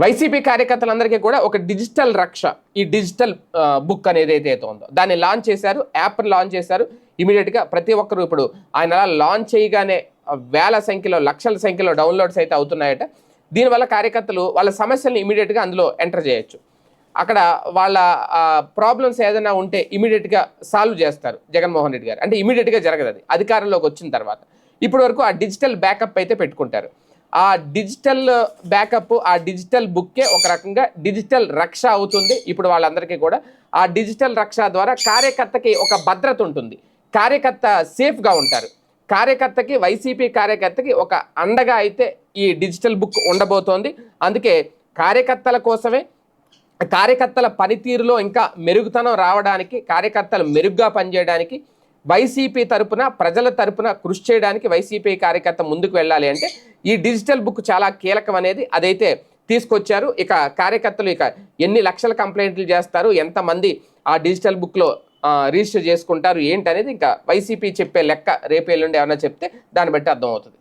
YCP కార్యకర్తలందరికీ కూడా ఒక డిజిటల్ రక్ష ఈ డిజిటల్ బుక్ అనేది ఏదైతే ఉందో. దాన్ని లాంచ్ చేశారు యాప్ని లాంచ్ చేశారు. ఇమీడియట్గా ప్రతి ఒక్కరు ఇప్పుడు ఆయన అలా లాంచ్ చేయగానే వేల సంఖ్యలో లక్షల సంఖ్యలో డౌన్లోడ్స్ అయితే అవుతున్నాయట. దీనివల్ల కార్యకర్తలు వాళ్ళ సమస్యలను ఇమీడియట్గా అందులో ఎంటర్ చేయొచ్చు. అక్కడ వాళ్ళ ప్రాబ్లమ్స్ ఏదైనా ఉంటే ఇమీడియట్గా సాల్వ్ చేస్తారు జగన్మోహన్ రెడ్డి గారు. అంటే ఇమీడియట్గా జరగదు అది. అధికారంలోకి వచ్చిన తర్వాత. ఇప్పటి వరకు ఆ డిజిటల్ బ్యాకప్ అయితే పెట్టుకుంటారు. ఆ డిజిటల్ బ్యాకప్ ఆ డిజిటల్ బుక్కే ఒక రకంగా డిజిటల్ రక్ష అవుతుంది. ఇప్పుడు వాళ్ళందరికీ కూడా ఆ డిజిటల్ రక్ష ద్వారా కార్యకర్తకి ఒక భద్రత ఉంటుంది. కార్యకర్త సేఫ్గా ఉంటారు. కార్యకర్తకి వైసీపీ కార్యకర్తకి ఒక అండగా అయితే ఈ డిజిటల్ బుక్ ఉండబోతోంది. అందుకే కార్యకర్తల కోసమే కార్యకర్తల పనితీరులో ఇంకా మెరుగుతనం రావడానికి కార్యకర్తలు మెరుగ్గా పనిచేయడానికి వైసీపీ తరపున ప్రజల తరపున కృషి చేయడానికి వైసీపీ కార్యకర్త ముందుకు వెళ్ళాలి అంటే ఈ డిజిటల్ బుక్ చాలా కీలకం అనేది అదైతే తీసుకొచ్చారు. ఇక కార్యకర్తలు ఇక ఎన్ని లక్షల కంప్లైంట్లు చేస్తారు ఎంతమంది ఆ డిజిటల్ బుక్లో రిజిస్టర్ చేసుకుంటారు ఏంటి అనేది ఇంకా వైసీపీ చెప్పే లెక్క రేపేళ్ళుండి ఏమైనా చెప్తే దాన్ని బట్టి అర్థమవుతుంది.